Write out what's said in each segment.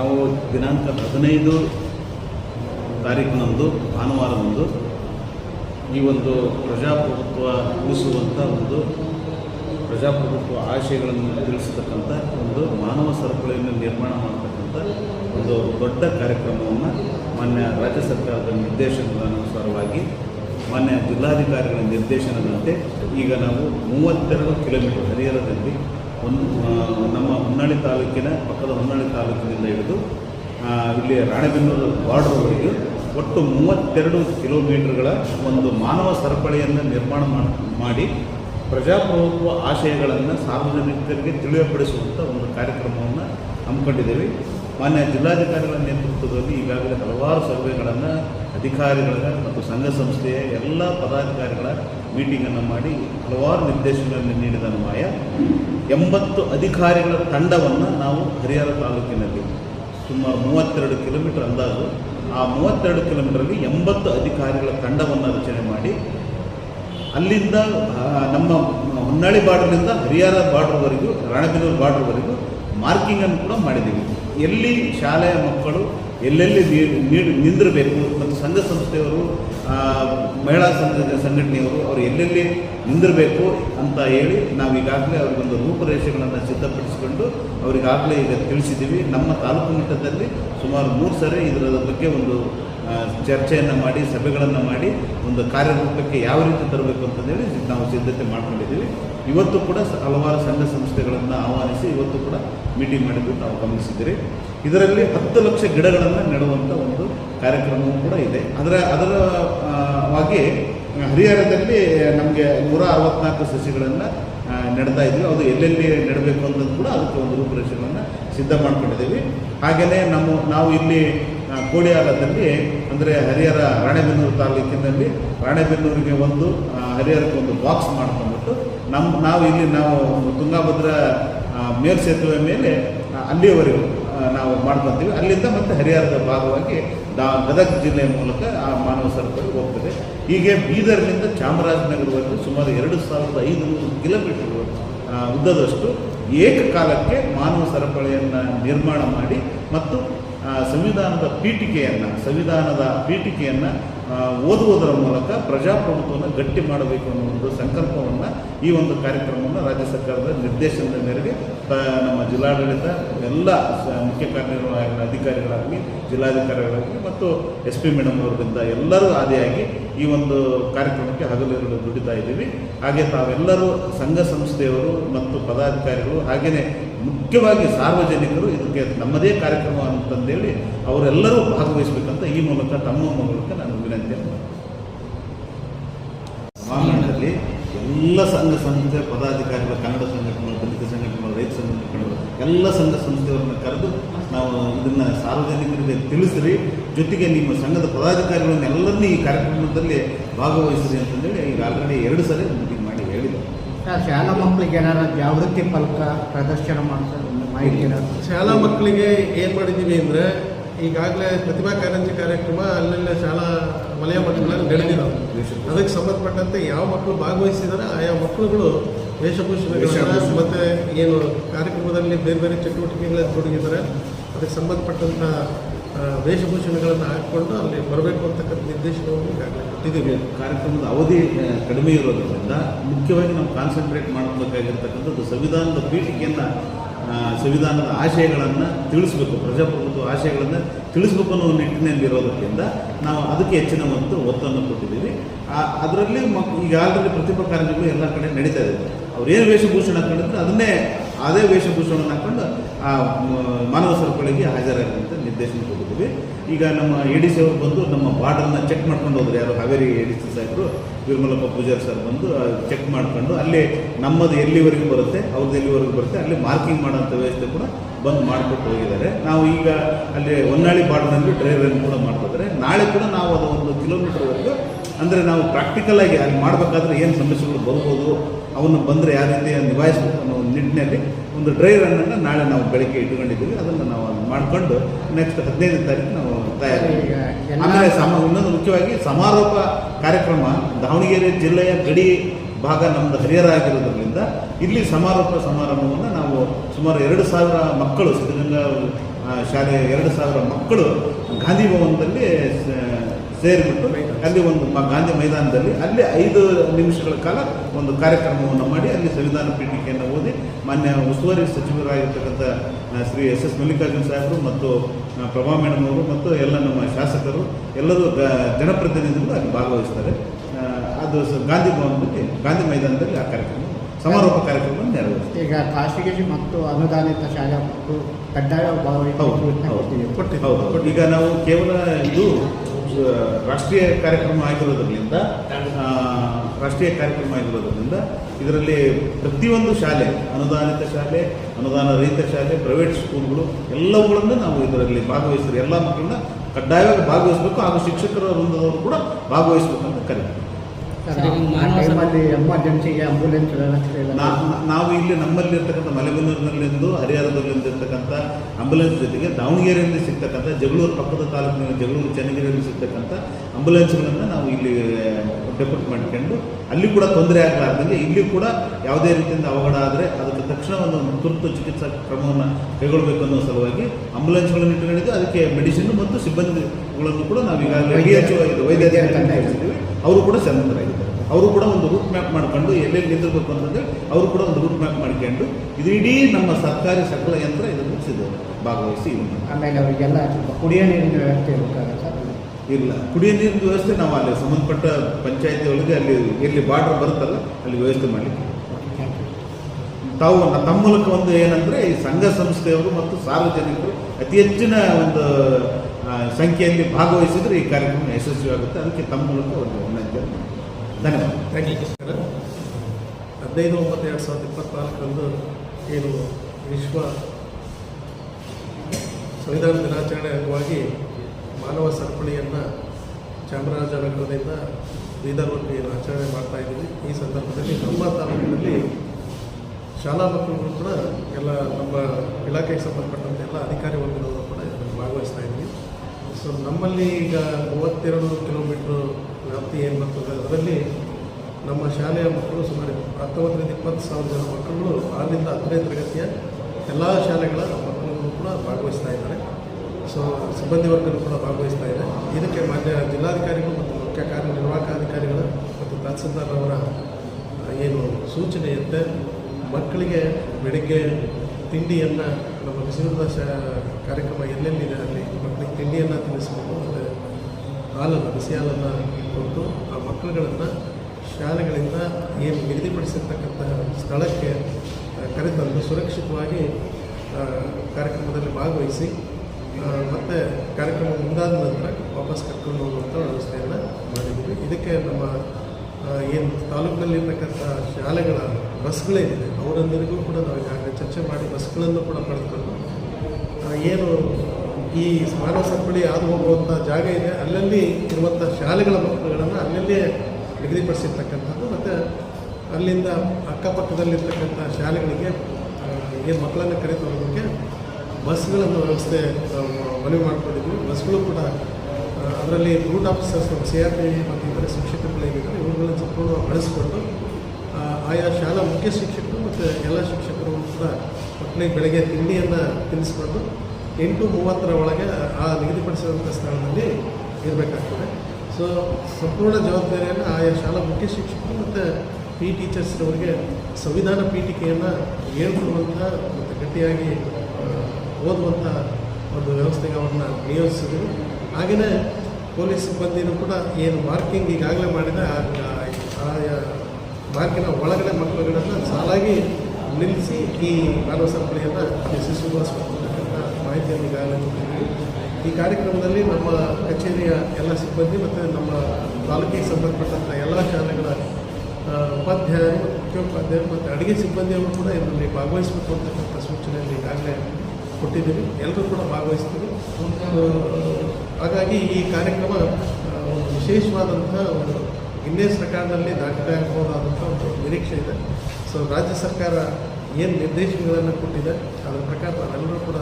ನಾವು ದಿನಾಂಕ ಹದಿನೈದು ತಾರೀಕಿನಂದು ಭಾನುವಾರದಂದು ಈ ಒಂದು ಪ್ರಜಾಪ್ರಭುತ್ವ ಉಳಿಸುವಂಥ ಒಂದು ಪ್ರಜಾಪ್ರಭುತ್ವ ಆಶಯಗಳನ್ನು ತಿಳಿಸತಕ್ಕಂಥ ಒಂದು ಮಾನವ ಸರಪಳಿಯನ್ನು ನಿರ್ಮಾಣ ಮಾಡತಕ್ಕಂಥ ಒಂದು ದೊಡ್ಡ ಕಾರ್ಯಕ್ರಮವನ್ನು ಮಾನ್ಯ ರಾಜ್ಯ ಸರ್ಕಾರದ ನಿರ್ದೇಶನದ ಅನುಸಾರವಾಗಿ, ಮಾನ್ಯ ಜಿಲ್ಲಾಧಿಕಾರಿಗಳ ನಿರ್ದೇಶನದಂತೆ ಈಗ ನಾವು ಮೂವತ್ತೆರಡು ಕಿಲೋಮೀಟರ್ ಹರಿಹರದಲ್ಲಿ ನಮ್ಮ ಹೊನ್ನಾಳಿ ತಾಲೂಕಿನ ಪಕ್ಕದ ಹೊನ್ನಾಳಿ ತಾಲೂಕಿನಿಂದ ಹಿಡಿದು ಇಲ್ಲಿ ರಾಣೆಬೆನ್ನೂರು ಬಾರ್ಡ್ರವರೆಗೆ ಒಟ್ಟು ಮೂವತ್ತೆರಡು ಕಿಲೋಮೀಟರ್ಗಳ ಒಂದು ಮಾನವ ಸರಪಳಿಯನ್ನು ನಿರ್ಮಾಣ ಮಾಡ್- ಮಾಡಿ ಪ್ರಜಾಪ್ರಭುತ್ವ ಆಶಯಗಳನ್ನು ಸಾರ್ವಜನಿಕರಿಗೆ ತಿಳಿಯಪಡಿಸುವಂಥ ಒಂದು ಕಾರ್ಯಕ್ರಮವನ್ನು ಹಮ್ಮಿಕೊಂಡಿದ್ದೇವೆ. ಮಾನ್ಯ ಜಿಲ್ಲಾಧಿಕಾರಿಗಳ ನೇತೃತ್ವದಲ್ಲಿ ಈಗಾಗಲೇ ಹಲವಾರು ಸರ್ವೆಗಳನ್ನು ಅಧಿಕಾರಿಗಳ ಮತ್ತು ಸಂಘ ಸಂಸ್ಥೆಯ ಎಲ್ಲ ಪದಾಧಿಕಾರಿಗಳ ಮೀಟಿಂಗನ್ನು ಮಾಡಿ ಹಲವಾರು ನಿರ್ದೇಶನಗಳನ್ನು ನೀಡಿದ ಅನ್ವಯ. ಎಂಬತ್ತು ಅಧಿಕಾರಿಗಳ ತಂಡವನ್ನು ನಾವು ಹರಿಹರ ತಾಲೂಕಿನಲ್ಲಿ ಸುಮಾರು ಮೂವತ್ತೆರಡು ಕಿಲೋಮೀಟರ್ ಅಂದಾಜು, ಆ ಮೂವತ್ತೆರಡು ಕಿಲೋಮೀಟರಲ್ಲಿ ಎಂಬತ್ತು ಅಧಿಕಾರಿಗಳ ತಂಡವನ್ನು ರಚನೆ ಮಾಡಿ, ಅಲ್ಲಿಂದ ನಮ್ಮ ಹೊನ್ನಾಳಿ ಬಾರ್ಡರ್ನಿಂದ ಹರಿಹರ ಬಾರ್ಡರ್ವರೆಗೂ, ರಾಣಬೆನ್ನೂರು ಬಾರ್ಡರ್ವರೆಗೂ ಮಾರ್ಕಿಂಗನ್ನು ಕೂಡ ಮಾಡಿದ್ದೀವಿ. ಎಲ್ಲಿ ಶಾಲೆಯ ಮಕ್ಕಳು ಎಲ್ಲೆಲ್ಲಿ ನಿಂದಿರಬೇಕು ಮತ್ತು ಸಂಘ ಸಂಸ್ಥೆಯವರು ಮಹಿಳಾ ಸಂಘ ಸಂಘಟನೆಯವರು ಅವರು ಎಲ್ಲೆಲ್ಲಿ ನಿಂದಿರಬೇಕು ಅಂತ ಹೇಳಿ ನಾವು ಈಗಾಗಲೇ ಅವ್ರಿಗೊಂದು ರೂಪುರೇಷೆಗಳನ್ನು ಸಿದ್ಧಪಡಿಸಿಕೊಂಡು ಅವರಿಗಾಗಲೇ ಈಗ ತಿಳಿಸಿದ್ದೀವಿ. ನಮ್ಮ ತಾಲೂಕು ಮಟ್ಟದಲ್ಲಿ ಸುಮಾರು ಮೂರು ಸರಿ ಇದರ ಬಗ್ಗೆ ಒಂದು ಚರ್ಚೆಯನ್ನು ಮಾಡಿ, ಸಭೆಗಳನ್ನು ಮಾಡಿ, ಒಂದು ಕಾರ್ಯರೂಪಕ್ಕೆ ಯಾವ ರೀತಿ ತರಬೇಕು ಅಂತಂದೇಳಿ ನಾವು ಸಿದ್ಧತೆ ಮಾಡ್ಕೊಂಡಿದ್ದೀವಿ. ಇವತ್ತು ಕೂಡ ಹಲವಾರು ಸಂಘ ಸಂಸ್ಥೆಗಳನ್ನು ಆಹ್ವಾನಿಸಿ, ಇವತ್ತು ಕೂಡ ಮೀಟಿಂಗ್ ಮಾಡಿದ್ದು ನಾವು ಗಮನಿಸಿದ್ದೀರಿ. ಇದರಲ್ಲಿ ಹತ್ತು ಲಕ್ಷ ಗಿಡಗಳನ್ನು ನೆಡುವಂಥ ಒಂದು ಕಾರ್ಯಕ್ರಮವೂ ಕೂಡ ಇದೆ. ಅದರ ಅದರ ಆ, ವಾಗಿ ಹರಿಹರದಲ್ಲಿ ನಮಗೆ ನೂರ ಅರವತ್ನಾಲ್ಕು ಸಸಿಗಳನ್ನು ನೆಡ್ತಾ ಇದ್ವಿ. ಅದು ಎಲ್ಲೆಲ್ಲಿ ನೆಡಬೇಕು ಅನ್ನೋದು ಕೂಡ ಅದಕ್ಕೆ ಒಂದು ರೂಪುರೇಷೆಗಳನ್ನು ಸಿದ್ಧ ಮಾಡ್ಕೊಂಡಿದ್ದೀವಿ. ಹಾಗೆಯೇ ನಮ್ಮ ನಾವು ಇಲ್ಲಿ ಕೋಡಿಯಾಲದಲ್ಲಿ ಅಂದರೆ ಹರಿಹರ ರಾಣೆಬೆನ್ನೂರು ತಾಲೂಕಿನಲ್ಲಿ ರಾಣೆಬೆನ್ನೂರಿಗೆ ಒಂದು ಹರಿಹರಕ್ಕೆ ಒಂದು ಬಾಕ್ಸ್ ಮಾಡ್ಕೊಂಡ್ಬಿಟ್ಟು ನಮ್ಮ ನಾವು ಇಲ್ಲಿ ನಾವು ತುಂಗಾಭದ್ರ ಮೇಲ್ಸೇತುವೆ ಮೇಲೆ ಅಲ್ಲಿಯವರೆಗೂ ನಾವು ಮಾಡ್ಕೊತೀವಿ. ಅಲ್ಲಿಂದ ಮತ್ತೆ ಹರಿಹರದ ಭಾಗವಾಗಿ ದಾ, ಗದಗ ಜಿಲ್ಲೆಯ ಮೂಲಕ ಆ ಮಾನವ ಸರಪಳಿ ಹೋಗ್ತದೆ. ಹೀಗೆ ಬೀದರ್ನಿಂದ ಚಾಮರಾಜನಗರವರೆಗೂ ಸುಮಾರು ಎರಡು ಸಾವಿರದ ಐದುನೂರು ಕಿಲೋಮೀಟರ್ ಉದ್ದದಷ್ಟು ಏಕಕಾಲಕ್ಕೆ ಮಾನವ ಸರಪಳಿಯನ್ನು ನಿರ್ಮಾಣ ಮಾಡಿ ಮತ್ತು ಸಂವಿಧಾನದ ಪೀಠಿಕೆಯನ್ನು ಸಂವಿಧಾನದ ಪೀಠಿಕೆಯನ್ನು ಓದುವುದರ ಮೂಲಕ ಪ್ರಜಾಪ್ರಭುತ್ವವನ್ನು ಗಟ್ಟಿ ಮಾಡಬೇಕು ಅನ್ನೋ ಒಂದು ಸಂಕಲ್ಪವನ್ನು ಈ ಒಂದು ಕಾರ್ಯಕ್ರಮವನ್ನು ರಾಜ್ಯ ಸರ್ಕಾರದ ನಿರ್ದೇಶನದ ಮೇರೆಗೆ ನಮ್ಮ ಜಿಲ್ಲಾಡಳಿತ, ಎಲ್ಲ ಮುಖ್ಯ ಕಾರ್ಯನಿರ್ವಾಹಕ ಅಧಿಕಾರಿಗಳಾಗಲಿ, ಜಿಲ್ಲಾಧಿಕಾರಿಗಳಾಗಲಿ ಮತ್ತು ಎಸ್ ಪಿ ಮೇಡಮ್ ಅವರಿಂದ ಎಲ್ಲರೂ ಆದಿಯಾಗಿ ಈ ಒಂದು ಕಾರ್ಯಕ್ರಮಕ್ಕೆ ಹಗಲಿರುಳು ದುಡಿತಾ ಇದ್ದೀವಿ. ಹಾಗೆ ತಾವೆಲ್ಲರೂ ಸಂಘ ಸಂಸ್ಥೆಯವರು ಮತ್ತು ಪದಾಧಿಕಾರಿಗಳು ಹಾಗೆಯೇ ಮುಖ್ಯವಾಗಿ ಸಾರ್ವಜನಿಕರು ಇದಕ್ಕೆ ನಮ್ಮದೇ ಕಾರ್ಯಕ್ರಮ ಅಂತಂದೇಳಿ ಅವರೆಲ್ಲರೂ ಭಾಗವಹಿಸಬೇಕಂತ ಈ ಮೂಲಕ ತಮ್ಮ ಮೂಲಕ ನಾನು ವಿನಂತಿ ಮಾಡಿ ಎಲ್ಲ ಸಂಘ ಸಂಸ್ಥೆ, ಪದಾಧಿಕಾರಿಗಳು, ಕನ್ನಡ ಸಂಘಟನೆಗಳು ದಲಿತ ಸಂಘಟನೆಗಳು ರೈತ ಸಂಘಟನೆಗಳು ಎಲ್ಲ ಸಂಘ ಸಂಸ್ಥೆಗಳನ್ನು ಕರೆದು ನಾವು ಇದನ್ನು ಸಾರ್ವಜನಿಕರಿಗೆ ತಿಳಿಸ್ರಿ, ಜೊತೆಗೆ ನಿಮ್ಮ ಸಂಘದ ಪದಾಧಿಕಾರಿಗಳನ್ನೆಲ್ಲರನ್ನೂ ಈ ಕಾರ್ಯಕ್ರಮದಲ್ಲಿ ಭಾಗವಹಿಸ್ರಿ ಅಂತಂದೇಳಿ ಈಗ ಆಲ್ರೆಡಿ ಎರಡು ಸಲ ಮೀಟಿಂಗ್ ಮಾಡಿ ಹೇಳಿದ್ದಾರೆ ಸರ್ ಶಾಲಾ ಮಕ್ಕಳಿಗೆ ಏನಾರ ಜಾಗೃತಿ ಫಲಕ ಪ್ರದರ್ಶನ ಮಾಡ್ತಾರೆ ಒಂದು ಮಾಹಿತಿ ಶಾಲಾ ಮಕ್ಕಳಿಗೆ ಏನು ಮಾಡಿದ್ದೀವಿ ಅಂದರೆ ಈಗಾಗಲೇ ಪ್ರತಿಭಾ ಕಾರಂಜಿ ಕಾರ್ಯಕ್ರಮ ಅಲ್ಲೆಲ್ಲ ಶಾಲಾ ವಲಯ ಮಟ್ಟಗಳಲ್ಲಿ ನಡೆದಿರೋದು ಅದಕ್ಕೆ ಸಂಬಂಧಪಟ್ಟಂತೆ ಯಾವ ಮಕ್ಕಳು ಭಾಗವಹಿಸಿದಾರೆ ಆಯಾ ಮಕ್ಕಳುಗಳು ವೇಷಭೂಷಣ. ಮತ್ತು ಏನು ಕಾರ್ಯಕ್ರಮದಲ್ಲಿ ಬೇರೆ ಬೇರೆ ಚಟುವಟಿಕೆಗಳಲ್ಲಿ ತೊಡಗಿದ್ದಾರೆ. ಅದಕ್ಕೆ ಸಂಬಂಧಪಟ್ಟಂಥ ಆ, ವೇಷಭೂಷಣಗಳನ್ನು ಹಾಕ್ಕೊಂಡು ಅಲ್ಲಿ ಬರಬೇಕು ಅಂತಕ್ಕಂಥ ನಿರ್ದೇಶನವನ್ನು ಈಗಾಗಲೇ ಕೊಟ್ಟಿದ್ದೀವಿ. ಕಾರ್ಯಕ್ರಮದ ಅವಧಿ ಕಡಿಮೆ ಇರೋದ್ರಿಂದ ಮುಖ್ಯವಾಗಿ ನಾವು ಕಾನ್ಸಂಟ್ರೇಟ್ ಮಾಡಬೇಕಾಗಿರ್ತಕ್ಕಂಥದ್ದು ಸಂವಿಧಾನದ ಪೀಠಿಕೆಯನ್ನು ಸಂವಿಧಾನದ ಆಶಯಗಳನ್ನು ತಿಳಿಸ್ಬೇಕು, ಪ್ರಜಾಪ್ರಭುತ್ವ ಆಶಯಗಳನ್ನು ತಿಳಿಸ್ಬೇಕು ಅನ್ನೋ ನಿಟ್ಟಿನಲ್ಲಿ ಇರೋದಕ್ಕಿಂತ ನಾವು ಅದಕ್ಕೆ ಹೆಚ್ಚಿನ ಒಂದು ಒತ್ತನ್ನು ಕೊಟ್ಟಿದ್ದೀವಿ. ಅದರಲ್ಲಿ ಮಕ್ ಈಗ ಆಲ್ರೆಡಿ ಪ್ರತಿಭಾ ಕಾರ್ಯಗಳು ಎಲ್ಲ ಕಡೆ ನಡೀತಾ ಇದೆ. ಅವ್ರು ಏನು ವೇಷಭೂಷಣ ಹಾಕೊಂಡಿದ್ರೆ ಅದನ್ನೇ ಅದೇ ವೇಷಭೂಷಣವನ್ನು ಹಾಕೊಂಡು ಆ ಮಾನವ ಸರಪಳಿಗೆ ಹಾಜರಾಗುವಂಥ ನಿರ್ದೇಶನ ಹೋಗಿದ್ದೀವಿ. ಈಗ ನಮ್ಮ ಎ ಡಿ ಸಿ ಅವರು ಬಂದು ನಮ್ಮ ಬಾರ್ಡರ್ನ ಚೆಕ್ ಮಾಡ್ಕೊಂಡು ಹೋದ್ರು. ಯಾರು ಹಾವೇರಿ ಎ ಡಿ ಸಿ ಸಾಹೇಬರು, ವಿರ್ಮಲಪ್ಪ ಪೂಜಾರಿ ಸರ್ ಬಂದು ಚೆಕ್ ಮಾಡ್ಕೊಂಡು ಅಲ್ಲಿ ನಮ್ಮದು ಎಲ್ಲಿವರೆಗೂ ಬರುತ್ತೆ, ಅವ್ರದ್ದು ಎಲ್ಲಿವರೆಗೂ ಬರುತ್ತೆ, ಅಲ್ಲಿ ಮಾರ್ಕಿಂಗ್ ಮಾಡೋಂಥ ವ್ಯವಸ್ಥೆ ಕೂಡ ಬಂದು ಮಾಡಿಕೊಟ್ಟು ಹೋಗಿದ್ದಾರೆ. ನಾವು ಈಗ ಅಲ್ಲಿ ಹೊನ್ನಾಳಿ ಬಾರ್ಡರ್ನಲ್ಲಿ ಡ್ರೈವರ್ ರನ್ ಕೂಡ ಮಾಡ್ತಿದ್ದಾರೆ ನಾಳೆ ಕೂಡ ನಾವು ಅದು ಒಂದು ಕಿಲೋಮೀಟರ್ವರೆಗೂ ಅಂದರೆ ನಾವು ಪ್ರಾಕ್ಟಿಕಲ್ ಆಗಿ ಅಲ್ಲಿ ಮಾಡಬೇಕಾದ್ರೆ ಏನು ಸಮಸ್ಯೆಗಳು ಬರ್ಬೋದು ಅವನ್ನು ಬಂದರೆ ಯಾವ ರೀತಿ ನಿಭಾಯಿಸಬೇಕು ಅನ್ನೋ ಒಂದು ನಿಟ್ಟಿನಲ್ಲಿ ಒಂದು ಡ್ರೈ ರನ್ನನ್ನು ನಾಳೆ ನಾವು ಬೆಳಗ್ಗೆ ಇಟ್ಕೊಂಡಿದ್ದೀವಿ ಅದನ್ನು ನಾವು ಮಾಡಿಕೊಂಡು ನೆಕ್ಸ್ಟ್ ಹದಿನೈದನೇ ತಾರೀಕು ನಾವು ತಯಾರಿ ಆಮೇಲೆ ಸಮ ಇನ್ನೊಂದು ಮುಖ್ಯವಾಗಿ ಸಮಾರೋಪ ಕಾರ್ಯಕ್ರಮ ದಾವಣಗೆರೆ ಜಿಲ್ಲೆಯ ಗಡಿ ಭಾಗ ನಮ್ಮದು ಹರಿಹರ ಆಗಿರೋದ್ರಿಂದ ಇಲ್ಲಿ ಸಮಾರೋಪ ಸಮಾರಂಭವನ್ನು ನಾವು ಸುಮಾರು ಎರಡು ಸಾವಿರ ಮಕ್ಕಳು ಸಿದ್ಧಗಂಗಾ ಶಾಲೆ ಎರಡು ಸಾವಿರ ಮಕ್ಕಳು ಗಾಂಧಿ ಭವನದಲ್ಲಿ ಸೇರಿಬಿಟ್ಟು ಅಲ್ಲಿ ಒಂದು ಮ- ಗಾಂಧಿ ಮೈದಾನದಲ್ಲಿ ಅಲ್ಲಿ ಐದು ನಿಮಿಷಗಳ ಕಾಲ ಒಂದು ಕಾರ್ಯಕ್ರಮವನ್ನು ಮಾಡಿ ಅಲ್ಲಿ ಸಂವಿಧಾನ ಪೀಠಿಕೆಯನ್ನು ಓದಿ ಮಾನ್ಯ ಉಸ್ತುವಾರಿ ಸಚಿವರಾಗಿರ್ತಕ್ಕಂಥ ಶ್ರೀ ಎಸ್ ಎಸ್ ಮಲ್ಲಿಕಾರ್ಜುನ್ ಸಾಹೇಬರು ಮತ್ತು ಪ್ರಭಾ ಮೇಡಮ್ ಅವರು ಮತ್ತು ಎಲ್ಲ ನಮ್ಮ ಶಾಸಕರು ಎಲ್ಲರೂ ಗ- ಜನಪ್ರತಿನಿಧಿಗಳು ಅಲ್ಲಿ ಭಾಗವಹಿಸ್ತಾರೆ ಅದು ಗಾಂಧಿ ಭವನದಲ್ಲಿ ಗಾಂಧಿ ಮೈದಾನದಲ್ಲಿ ಆ ಕಾರ್ಯಕ್ರಮ ಸಮಾರೋಪ ಕಾರ್ಯಕ್ರಮವನ್ನು ನೆರವೇರಿಸ್ತದೆ ಈಗ ಖಾಸಗಿ ಮತ್ತು ಅನುದಾನಿತ ಶಾಲಾ ಮತ್ತು ಕಡ್ಡಾಯ ಹೌದು ಭಾಗವಹಿಸುವುದನ್ನ ಹೌದು. ಹೌದು ಹೌದು. ಈಗ ನಾವು ಕೇವಲ ಇದು ರಾಷ್ಟ್ರೀಯ ಕಾರ್ಯಕ್ರಮ ಆಗಿರೋದ್ರಿಂದ ರಾಷ್ಟ್ರೀಯ ಕಾರ್ಯಕ್ರಮ ಆಗಿರೋದ್ರಿಂದ ಇದರಲ್ಲಿ ಪ್ರತಿಯೊಂದು ಶಾಲೆ, ಅನುದಾನಿತ ಶಾಲೆ ಅನುದಾನ ರಹಿತ ಶಾಲೆ ಪ್ರೈವೇಟ್ ಸ್ಕೂಲ್ಗಳು ಎಲ್ಲವುಗಳನ್ನು ನಾವು ಇದರಲ್ಲಿ ಭಾಗವಹಿಸಿದ್ರೆ ಎಲ್ಲ ಮಕ್ಕಳನ್ನ ಕಡ್ಡಾಯವಾಗಿ ಭಾಗವಹಿಸಬೇಕು. ಹಾಗೂ ಶಿಕ್ಷಕರ ವೃಂದದವರು ಕೂಡ ಭಾಗವಹಿಸಬೇಕು ಅಂತ ಟೈಮಲ್ಲಿ ಎಮರ್ಜೆನ್ಸಿಗೆ ವ್ಯವಸ್ಥೆ ಇಲ್ಲ ನಾವು ಇಲ್ಲಿ ನಮ್ಮಲ್ಲಿ ಇರ್ತಕ್ಕಂಥ ಮಲೆಬೆನ್ನೂರಿನಲ್ಲಿಂದು ಹರಿಹರದಲ್ಲಿಂದು ಇರ್ತಕ್ಕಂಥ ಆಂಬುಲೆನ್ಸ್ ಜೊತೆಗೆ ದಾವಣಗೆರೆಯಲ್ಲಿ ಸಿಗ್ತಕ್ಕಂಥ ಜಗಳೂರು ಪಕ್ಕದ ತಾಲೂಕಿನ ಜಗಳೂರು ಚನ್ನಗಿರಿಯಲ್ಲಿ ಸಿಗ್ತಕ್ಕಂಥ ಆಂಬುಲೆನ್ಸ್ಗಳನ್ನು ನಾವು ಇಲ್ಲಿ ಡೆಪೋಟ್ ಮಾಡ್ಕೊಂಡು ಅಲ್ಲಿ ಕೂಡ ತೊಂದರೆ ಆಗಲಾರ್ದಂಗೆ ಇಲ್ಲಿ ಕೂಡ ಯಾವುದೇ ರೀತಿಯಿಂದ ಅವಘಡ ಆದರೆ ಅದಕ್ಕೆ ತಕ್ಷಣ ಒಂದು ತುರ್ತು ಚಿಕಿತ್ಸಾ ಕ್ರಮವನ್ನು ಕೈಗೊಳ್ಳಬೇಕು ಅನ್ನೋ ಸಲುವಾಗಿ ಆಂಬುಲೆನ್ಸ್ಗಳನ್ನು ಇಟ್ಟುಕೊಂಡಿದ್ದು ಅದಕ್ಕೆ ಮೆಡಿಸಿನ್ ಮತ್ತು ಸಿಬ್ಬಂದಿಗಳನ್ನು ಕೂಡ ನಾವು ಈಗಾಗಲೇ ವೈದ್ಯಾಧಿಕಾರಿ ಕಳಿಸಿದ್ದೀವಿ ಅವರು ಕೂಡ ಸನ್ನದ್ಧರಾಗಿದ್ದಾರೆ ಅವರು ಕೂಡ ಒಂದು ರೂಟ್ ಮ್ಯಾಪ್ ಮಾಡ್ಕೊಂಡು ಎಲ್ಲೆಲ್ಲಿ ನಿಂತಿರ್ಬೇಕು ಅಂತಂದರೆ ಅವರು ಕೂಡ ಒಂದು ರೂಟ್ ಮ್ಯಾಪ್ ಮಾಡ್ಕೊಂಡು ಇದು ಇಡೀ ನಮ್ಮ ಸರ್ಕಾರಿ ಸಕಲ ಯಂತ್ರ ಇದನ್ನು ಮುಗಿಸಿದೆ ಭಾಗವಹಿಸಿ ಆಮೇಲೆ ಅವರಿಗೆಲ್ಲ ಕುಡಿಯೋ ನೀರಿನ ವ್ಯವಸ್ಥೆ ಇರ್ತಾರೆ ಇಲ್ಲ ಕುಡಿಯೋ ನೀರಿನ ವ್ಯವಸ್ಥೆ ನಾವು ಅಲ್ಲಿ ಸಂಬಂಧಪಟ್ಟ ಪಂಚಾಯತಿ ಒಳಗೆ ಅಲ್ಲಿ ಎಲ್ಲಿ ಬಾರ್ಡರ್ ಬರುತ್ತಲ್ಲ ಅಲ್ಲಿ ವ್ಯವಸ್ಥೆ ಮಾಡಲಿಕ್ಕೆ. ಥ್ಯಾಂಕ್ ತಾವು ತಮ್ಮ ಮೂಲಕ ಒಂದು ಏನಂದರೆ ಈ ಸಂಘ ಸಂಸ್ಥೆಯವರು ಮತ್ತು ಸಾರ್ವಜನಿಕರು ಅತಿ ಹೆಚ್ಚಿನ ಒಂದು ಸಂಖ್ಯೆಯಲ್ಲಿ ಭಾಗವಹಿಸಿದ್ರೆ ಈ ಕಾರ್ಯಕ್ರಮ ಯಶಸ್ವಿ ಆಗುತ್ತೆ ಅದಕ್ಕೆ ತಮ್ಮ ಮೂಲಕ ಒಂದು ವಿನಂತಿಯನ್ನು ಧನ್ಯವಾದ. ಥ್ಯಾಂಕ್ ಯು ಸರ್ ಹದಿನೈದು ಒಂಬತ್ತು ಎರಡು ಸಾವಿರದ ಇಪ್ಪತ್ನಾಲ್ಕರಂದು ಏನು ವಿಶ್ವ ಸಂವಿಧಾನ ದಿನಾಚರಣೆ ಅಂಗವಾಗಿ ಮಾನವ ಸರಪಣಿಯನ್ನು ಚಾಮರಾಜನಗರದಿಂದ ಬೀದರ್ವರೆಗೂ ಏನು ಆಚರಣೆ ಮಾಡ್ತಾ ಇದ್ದೀವಿ. ಈ ಸಂದರ್ಭದಲ್ಲಿ ನಮ್ಮ ತಾಲೂಕಿನಲ್ಲಿ ಶಾಲಾ ಮಕ್ಕಳುಗಳು ಕೂಡ ಎಲ್ಲ ನಮ್ಮ ಇಲಾಖೆಗೆ ಸಂಬಂಧಪಟ್ಟಂತೆ ಎಲ್ಲ ಅಧಿಕಾರಿ ವರ್ಗದವರು ಕೂಡ ಭಾಗವಹಿಸ್ತಾ ಇದ್ವಿ ಸೊ ನಮ್ಮಲ್ಲಿ ಈಗ ಮೂವತ್ತೆರಡು ಕಿಲೋಮೀಟ್ರ್ ವ್ಯಾಪ್ತಿ ಏನು ಬರ್ತದೆ ಅದರಲ್ಲಿ ನಮ್ಮ ಶಾಲೆಯ ಮಕ್ಕಳು ಸುಮಾರು ಹತ್ತೊಂಬತ್ತರಿಂದ ಇಪ್ಪತ್ತು ಸಾವಿರ ಜನ ಮಕ್ಕಳು ಆರರಿಂದ ಹತ್ತನೇ ತರಗತಿಯ ಎಲ್ಲ ಶಾಲೆಗಳ ಮಕ್ಕಳು ಕೂಡ ಭಾಗವಹಿಸ್ತಾ ಇದ್ದಾರೆ. ಸೊ ಸಿಬ್ಬಂದಿ ವರ್ಗರು ಕೂಡ ಭಾಗವಹಿಸ್ತಾ ಇದೆ. ಇದಕ್ಕೆ ಮಾನ್ಯ ಜಿಲ್ಲಾಧಿಕಾರಿಗಳು ಮತ್ತು ಮುಖ್ಯ ಕಾರ್ಯನಿರ್ವಾಹಕ ಅಧಿಕಾರಿಗಳು ಮತ್ತು ತಹಸೀಲ್ದಾರ್ ಅವರ ಆ, ಏನು ಸೂಚನೆಯಂತೆ ಮಕ್ಕಳಿಗೆ ಬೆಳಿಗ್ಗೆ ತಿಂಡಿಯನ್ನು ನಮ್ಮ ಶಾ ಕಾರ್ಯಕ್ರಮ ಎಲ್ಲೆಲ್ಲಿದೆ ಅಲ್ಲಿ ಮಕ್ಕಳಿಗೆ ತಿಂಡಿಯನ್ನು ತಿನ್ನಿಸ್ಬೇಕು ಮತ್ತು ಹಾಲನ್ನು, ಬಿಸಿ ಹಾಲನ್ನು ಕೊಟ್ಟು ಆ ಮಕ್ಕಳುಗಳನ್ನು ಶಾಲೆಗಳಿಂದ ಏನು ನಿಗದಿಪಡಿಸಿರ್ತಕ್ಕಂಥ ಸ್ಥಳಕ್ಕೆ ಕರೆತಂದು ಸುರಕ್ಷಿತವಾಗಿ ಕಾರ್ಯಕ್ರಮದಲ್ಲಿ ಭಾಗವಹಿಸಿ ಮತ್ತು ಕಾರ್ಯಕ್ರಮ ಮುಂದಾದ ನಂತರ ವಾಪಸ್ ಕರ್ಕೊಂಡು ಹೋಗುವಂಥ ವ್ಯವಸ್ಥೆಯನ್ನು ಮಾಡಿದ್ದೀವಿ. ಇದಕ್ಕೆ ನಮ್ಮ ಏನು ತಾಲೂಕಿನಲ್ಲಿರ್ತಕ್ಕಂಥ ಶಾಲೆಗಳ ಬಸ್ಗಳೇನಿದೆ, ಅವರೊಂದಿಗೂ ಕೂಡ ನಾವು ಈಗಾಗಲೇ ಚರ್ಚೆ ಮಾಡಿ ಬಸ್ಗಳನ್ನು ಕೂಡ ಪಡೆದುಕೊಂಡು ಏನು ಈ ಮಾನವ ಸರಪಳಿ ಹಾದು ಹೋಗುವಂಥ ಜಾಗ ಇದೆ. ಅಲ್ಲಲ್ಲಿ ಇರುವಂಥ ಶಾಲೆಗಳ ಮಕ್ಕಳುಗಳನ್ನು ಅಲ್ಲಲ್ಲೇ ನಿಗದಿಪಡಿಸಿರ್ತಕ್ಕಂಥದ್ದು ಮತ್ತು ಅಲ್ಲಿಂದ ಅಕ್ಕಪಕ್ಕದಲ್ಲಿರ್ತಕ್ಕಂಥ ಶಾಲೆಗಳಿಗೆ ಏನು ಮಕ್ಕಳನ್ನು ಕರೆತರೋದಕ್ಕೆ ಬಸ್ಗಳನ್ನು ವ್ಯವಸ್ಥೆ ನಾವು ಮನವಿ ಮಾಡಿಕೊಂಡಿದ್ವಿ. ಬಸ್ಗಳು ಕೂಡ ಅದರಲ್ಲಿ route officers C R P ಮತ್ತು ಇತರ ಶಿಕ್ಷಕರುಗಳೇನಿದ್ದಾರೆ ಇವುಗಳನ್ನು ಸಂಪೂರ್ಣ ಬಳಸಿಕೊಂಡು ಆಯಾ ಶಾಲಾ ಮುಖ್ಯ ಶಿಕ್ಷಕರು ಮತ್ತು ಎಲ್ಲ ಶಿಕ್ಷಕರು ಕೂಡ ಮಕ್ಕಳಿಗೆ ಬೆಳಗ್ಗೆ ತಿಂಡಿಯನ್ನು ತಿನ್ನಿಸ್ಕೊಂಡು ಎಂಟು ಮೂವತ್ತರ ಒಳಗೆ ಆ ನಿಗದಿಪಡಿಸಿದಂಥ ಸ್ಥಳದಲ್ಲಿ ಇರಬೇಕಾಗ್ತದೆ. ಸೊ ಸಂಪೂರ್ಣ ಜವಾಬ್ದಾರಿಯನ್ನು ಆಯಾ ಶಾಲಾ ಮುಖ್ಯ ಶಿಕ್ಷಕರು ಮತ್ತು ಪಿ ಟೀಚರ್ಸ್ ಅವರಿಗೆ ಸಂವಿಧಾನ ಪೀಠಿಕೆಯನ್ನು ಹೇಳ್ಕೊಡುವಂಥ ಮತ್ತು ಗಟ್ಟಿಯಾಗಿ ಓದುವಂಥ ಒಂದು ವ್ಯವಸ್ಥೆಗೆ ಅವ್ರನ್ನ ನಿಯೋಜಿಸಿದ್ರು. ಹಾಗೆಯೇ ಪೊಲೀಸ್ ಸಿಬ್ಬಂದಿನೂ ಕೂಡ ಏನು ಮಾರ್ಕಿಂಗ್ ಈಗಾಗಲೇ ಮಾಡಿದ ಆಯಾ ಮಾರ್ಕಿನ ಒಳಗಡೆ ಮಕ್ಕಳುಗಳನ್ನು ಸಾಲಾಗಿ ನಿಲ್ಲಿಸಿ ಈ ಮಾನವ ಸರಪಳಿಯನ್ನು ಯಶಸ್ವಿಗೊಳಿಸಬೇಕಂತ ಮಾಹಿತಿಯನ್ನು ಈಗಾಗಲೇ ಕೊಟ್ಟಿದ್ದೀವಿ ಈ ಕಾರ್ಯಕ್ರಮದಲ್ಲಿ ನಮ್ಮ ಕಚೇರಿಯ ಎಲ್ಲ ಸಿಬ್ಬಂದಿ ಮತ್ತು ನಮ್ಮ ತಾಲೂಕಿಗೆ ಸಂಬಂಧಪಟ್ಟಂಥ ಎಲ್ಲ ಶಾಲೆಗಳ ಉಪಾಧ್ಯಾಯರು ಮುಖ್ಯೋಪಾಧ್ಯಾಯರು ಮತ್ತು ಅಡುಗೆ ಸಿಬ್ಬಂದಿಯವರು ಕೂಡ ಇದರಲ್ಲಿ ಭಾಗವಹಿಸಬೇಕು ಅಂತಕ್ಕಂಥ ಸೂಚನೆಯನ್ನು ಈಗಾಗಲೇ ಕೊಟ್ಟಿದ್ದೀವಿ. ಎಲ್ಲರೂ ಕೂಡ ಭಾಗವಹಿಸ್ತೀವಿ. ಹಾಗಾಗಿ ಈ ಕಾರ್ಯಕ್ರಮ ಒಂದು ವಿಶೇಷವಾದಂಥ ಒಂದು ಗಿನ್ನೇಸ್ ಸರ್ಕಾರದಲ್ಲಿ ದಾಖಲೆ ಆಗ್ಬೋದಾದಂಥ ಒಂದು ನಿರೀಕ್ಷೆ ಇದೆ. ಸೊ ರಾಜ್ಯ ಸರ್ಕಾರ ಏನು ನಿರ್ದೇಶನಗಳನ್ನು ಕೊಟ್ಟಿದೆ, ಅದರ ಪ್ರಕಾರ ನಾವೆಲ್ಲರೂ ಕೂಡ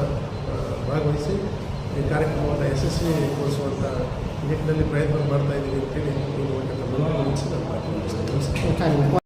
ಭಾಗವಹಿಸಿ ಈ ಕಾರ್ಯಕ್ರಮವನ್ನು ಯಶಸ್ವಿಗೊಳಿಸುವಂಥ ನಿಟ್ಟಿನಲ್ಲಿ ಪ್ರಯತ್ನ ಮಾಡ್ತಾ ಇದ್ದೀವಿ ಅಂತೇಳಿ